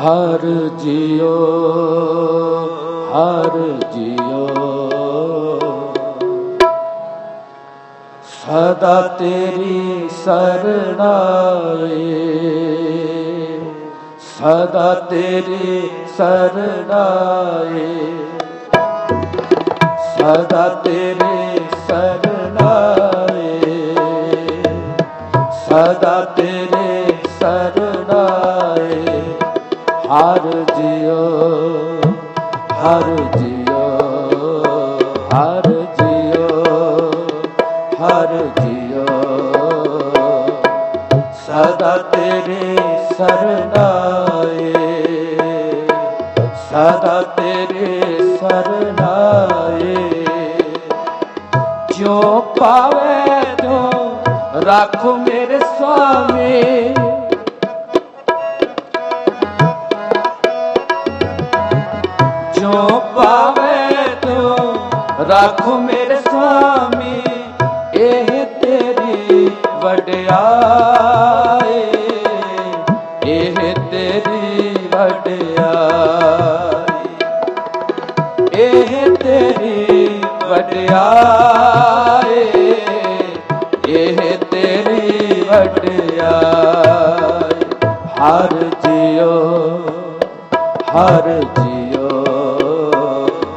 ਹਰ ਜਿਉ ਹਰ ਜਿਉ। ਸਦਾ ਤੇਰੀ ਸਰਣਾਏ, ਸਦਾ ਤੇਰੀ ਸਰਣਾਏ। ਸਦਾ ਤੇਰੇ ਸਰਣਾਏ, ਸਦਾ ਤੇਰੇ ਸਰਣਾਏ। ਹਰ ਜਿਉ ਹਰ ਜਿਉ ਹਰ ਜਿਉ ਹਰ ਜਿਉ। ਸਦਾ ਤੇਰੇ ਸਰਣਾਏ ਸਦਾ ਤੇਰੇ ਸਰਣਾਏ ਜੋ ਪਾਵੇ ਜੋ ਰੱਖੋ ਮੇਰੇ ਸੁਆਮੀ ਜੋ ਪਾਵੇ ਤੋ, ਰੱਖੋ ਮੇਰੇ ਸੁਆਮੀ ਇਹ ਤੇਰੀ ਵਡਿਆਈ। ਇਹ ਤੇਰੀ ਵਡਿਆਈ। ਇਹ ਤੇਰੀ ਵਡਿਆਈ। ਇਹ ਤੇਰੀ ਵਡਿਆਈ। ਹਰ ਜਿਉ ਹਰ ਜਿਉ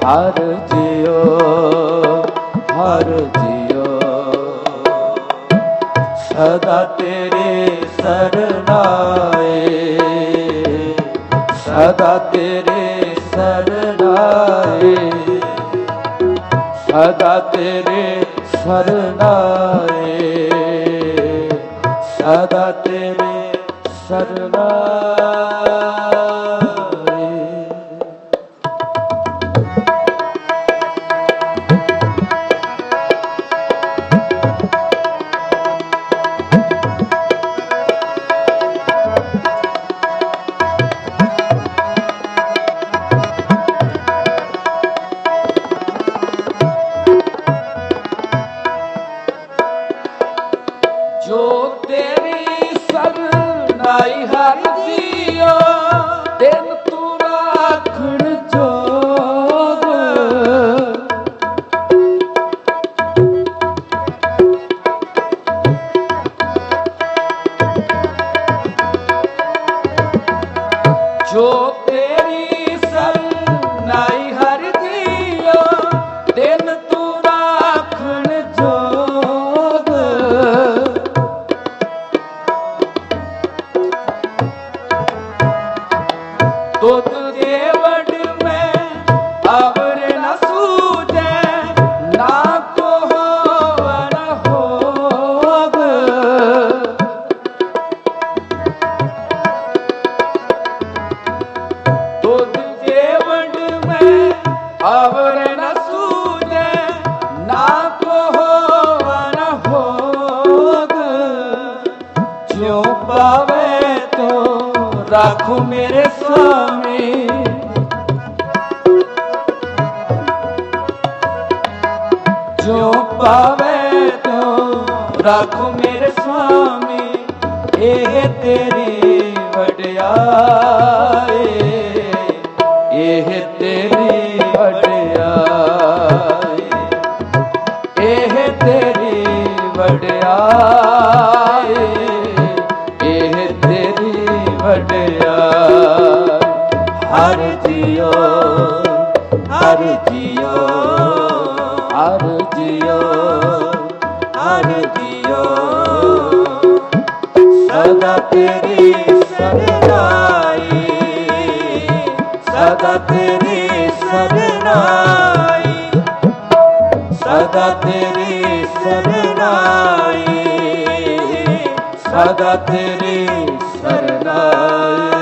ਹਰ ਜਿਉ ਹਰ ਜਿਉ। ਸਦਾ ਤੇਰੇ ਸਰਣਾਏ ਸਦਾ ਤੇਰੇ ਸਰਣਾਏ ਸਦਾ ਤੇਰੇ ਸਰਣਾਏ ਸਦਾ ਤੇਰੇ ਸਰਣਾਏ ਰਾਖੋ ਮੇਰੇ ਸੁਆਮੀ। ਜਿਉ ਪਾਵੇ ਤੋ ਰਾਖੋ ਮੇਰੇ ਸੁਆਮੀ, ਇਹ ਤੇਰੀ ਵਡਿਆਈ। ਇਹ ਤੇਰੀ ਵਡਿਆਈ। ਇਹ ਤੇਰੀ ਵਡਿਆਈ। ਸਦਾ ਤੇਰੀ ਸਰਨਾਈ ਸਦਾ ਤੇਰੀ ਸਰਨਾਈ ਸਦਾ ਤੇਰੀ ਸਰਨਾਈ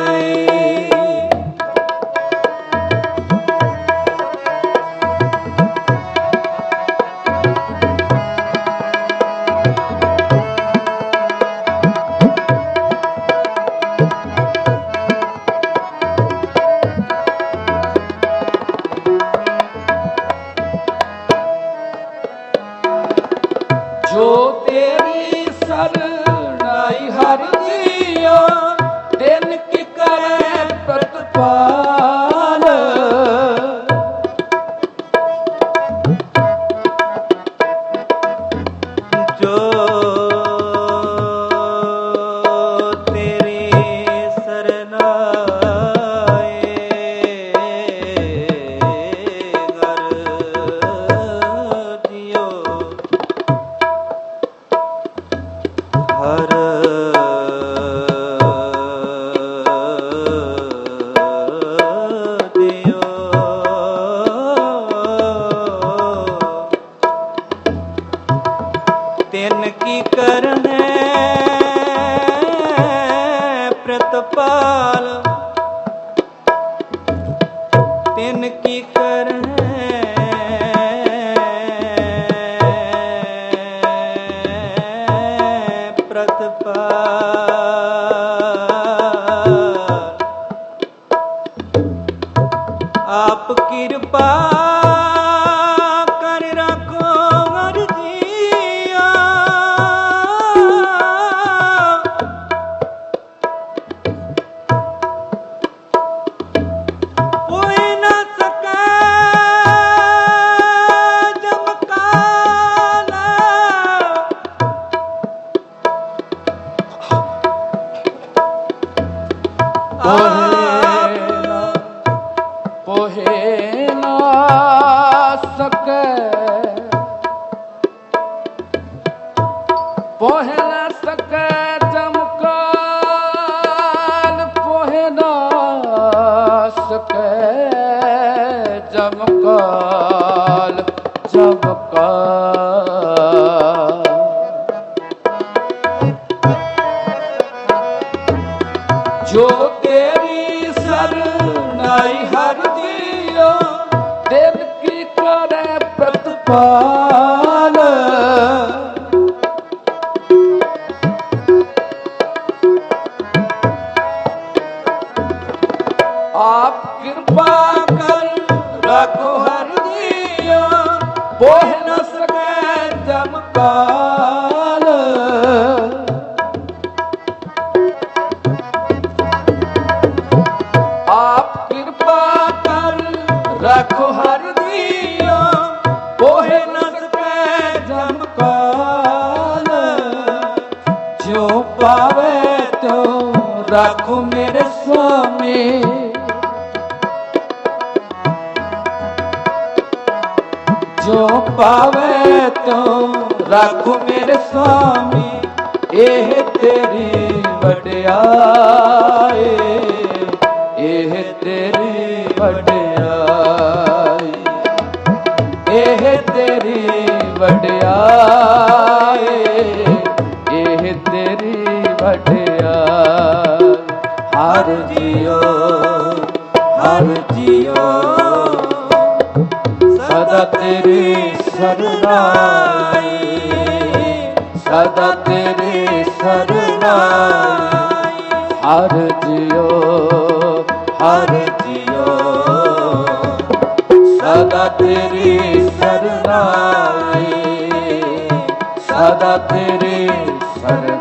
ਪਾਲ। ਤਿਨ ਕੀ ਕਰੈ ਤੋ ਰੱਖੋ ਮੇਰੇ ਸੁਆਮੀ। ਜੋ ਪਾਵੇ ਤੋ ਰੱਖੋ ਮੇਰੇ ਸੁਆਮੀ, ਇਹ ਤੇਰੀ ਵਡਿਆਈ। ਇਹ ਤੇਰੀ ਵਡਿਆਈ। ਇਹ ਤੇਰੀ ਵਡਿਆਈ। ਹਰ ਜੀਓ ਹਰ ਜੀਓ। ਸਦਾ ਤੇਰੀ ਸਰਨਾਈ ਸਦਾ ਤੇਰੀ ਸਰਨਾਈ ਹਰ ਜੀਓ, ਹਰ ਜਿਉ ਸਦਾ ਤੇਰੀ ਸਰਨਾਈ ਸਦਾ ਤੇਰੀ ਸਰਨਾਈ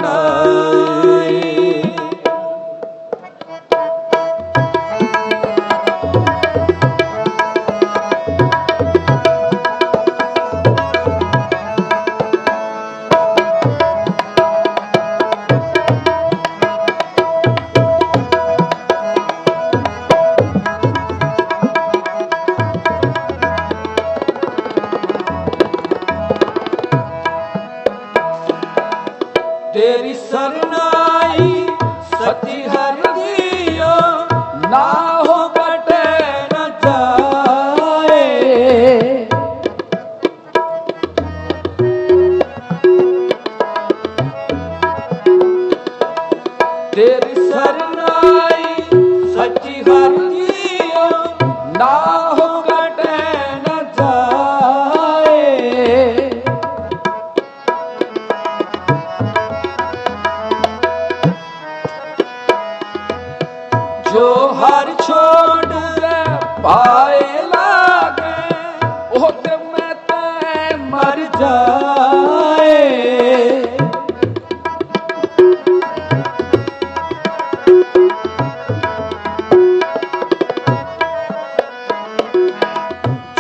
ਤੇਰੀ ਸਰਨਾਈ ਸੱਚੀ ਹਰ ਜੀਓ ਨਾ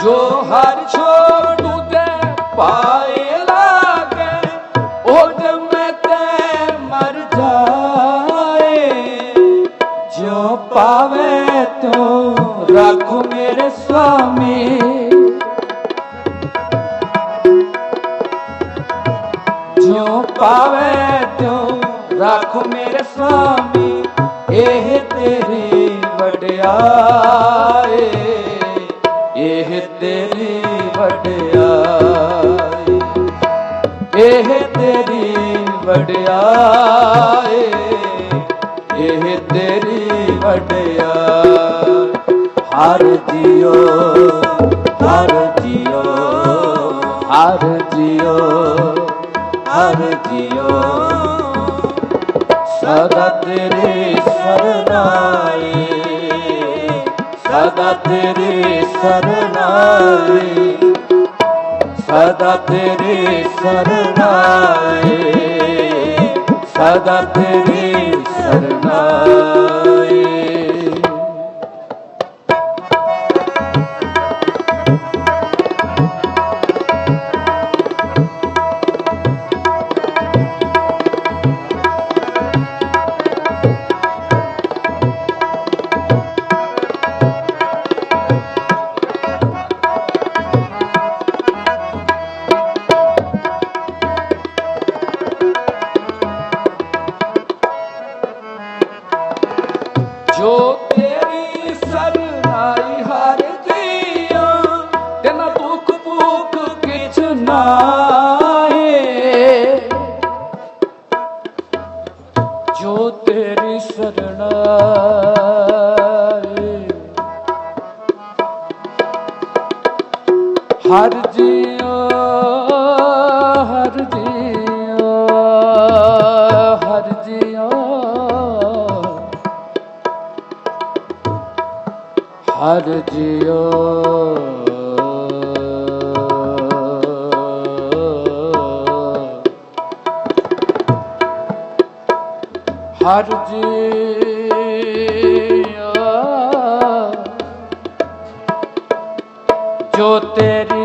ਜੋ ਹਰ ਛੋੜ ਦੇ ਪਾਏ ਲਾਗੇ ਉਹ ਮੈਂ ਤੈ ਮਰ ਜਾਏ। ਜੋ ਪਾਵੇ ਤੋ ਰੱਖ ਮੇਰੇ ਸੁਆਮੀ ਜੋ ਪਾਵੇ ਤੋ ਰੱਖ ਮੇਰੇ ਸੁਆਮੀ ਇਹ ਤੇਰੇ ਵਡਿਆ ਤੇਰੀ ਇਹ ਤੇਰੀ ਵਡਿਆ ਹਰ ਜੀਓ ਹਰ ਜੀਓ ਹਰ ਜੀਓ ਹਰ ਜੀਓ। ਸਦਾ ਤੇਰੇ ਸਰਨਾਈ, ਸਦਾ ਤੇਰੇ ਸਰਨਾਈ, ਸਦਾ ਤੇਰੇ ਸਰਨਾਈ। ਸਦਾ ਤੇਰੇ ਸਰਨਾਈ ਜੋ ਤੇਰੀ ਹਰ ਜੀਓ ਹਰ ਜੀਓ ਹਰ ਜੀਓ। ਹਰ ਜਿਉ ਹਰ ਜਿਉ ਜੋ ਤੇਰੀ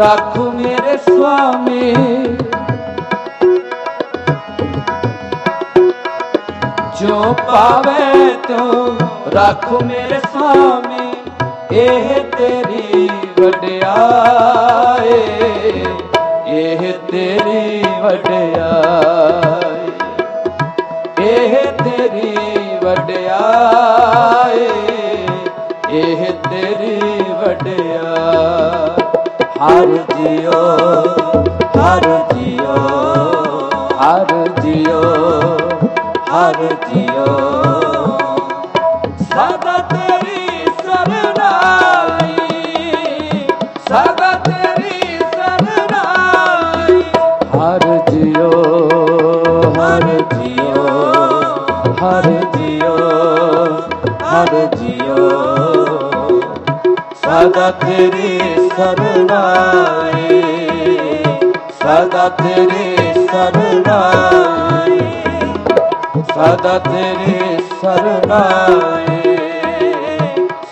ਤੂੰ ਰੱਖ ਮੇਰੇ ਸੁਆਮੀ ਜੋ ਪਾਵੇ ਤੂੰ ਰੱਖ ਮੇਰੇ ਸਾਮੀ ਇਹ ਤੇਰੀ ਵਡਿਆਈ ਇਹ ਤੇਰੀ ਵਡਿਆਈ ਇਹ ਤੇਰੀ ਵਡਿਆਈ ਇਹ ਤੇਰੀ ਹਰ ਜਿਉ ਹਰ ਜਿਉ ਹਰ ਜਿਉ ਹਰ ਜਿਉ ਸਦਾ ਤੇਰੀ ਸਰਨਾਈ, ਸਦਾ ਤੇਰੀ ਸਰਨਾਈ। ਹਰ ਜਿਉ ਹਰ ਜਿਉ ਹਰ ਜਿਉ ਹਰ ਜਿਉ ਸਦਾ ਤੇਰੀ ਸਰਨਾਈ ਸਦਾ ਤੇਰੀ ਸਰਨਾਈ ਸਦਾ ਤੇਰੀ ਸਰਨਾਈ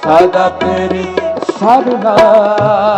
ਸਦਾ ਤੇਰੀ ਸਰਨਾਈ